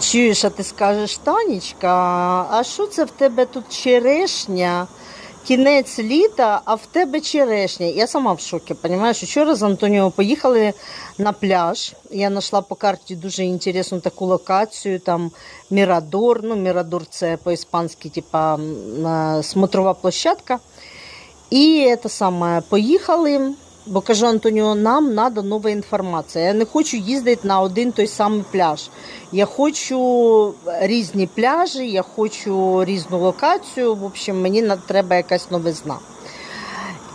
Чуєш, а ти скажеш, Танечка, а що це в тебе тут черешня? Кінець літа, а в тебе черешня. Я сама в шокі, розумієш? Вчора з Антоніо поїхали на пляж. Я знайшла по карті дуже інтересну таку локацію, там Мірадор. Ну, Мірадор це по-іспанськи, типа е, смотрова площадка. І це саме поїхали. Бо кажу Антоніо, нам треба нова інформація. Я не хочу їздити на один той самий пляж. Я хочу різні пляжі, я хочу різну локацію. В общем, мені треба якась новизна.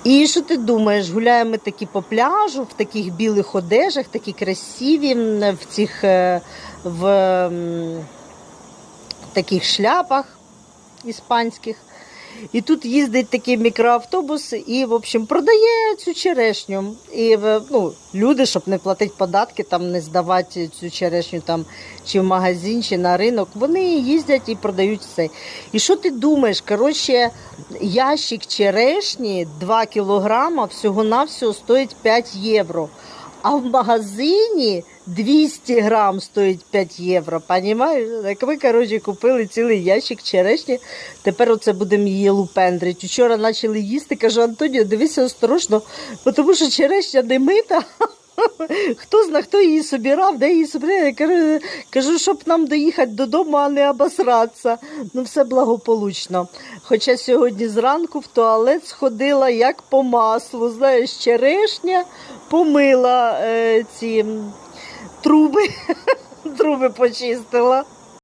І що ти думаєш? Гуляємо такі по пляжу, в таких білих одежах, такі красиві, в цих е, в таких шляпах іспанських. І тут їздить такий мікроавтобус і, в общем, продає цю черешню. І ну, люди, щоб не платити податки, там не здавати цю черешню там чи в магазин, чи на ринок, вони їздять і продають це. І що ти думаєш? Коротше, ящик черешні 2 кілограма всього-навсього стоїть 5 євро. А в магазині 200 грам стоїть 5 євро. Понімаєш? Так ми, коротше, купили цілий ящик черешні. Тепер оце будемо її лупендрити. Вчора почали їсти, кажу, Антоніо, дивися осторожно, тому що черешня не мита. Хто зна, хто її собирав, де її собирав. Я кажу, кажу, щоб нам доїхати додому, а не обосратися. Ну, все благополучно. Хоча сьогодні зранку в туалет сходила як по маслу. Знаєш, черешня помила е, ці труби, труби почистила.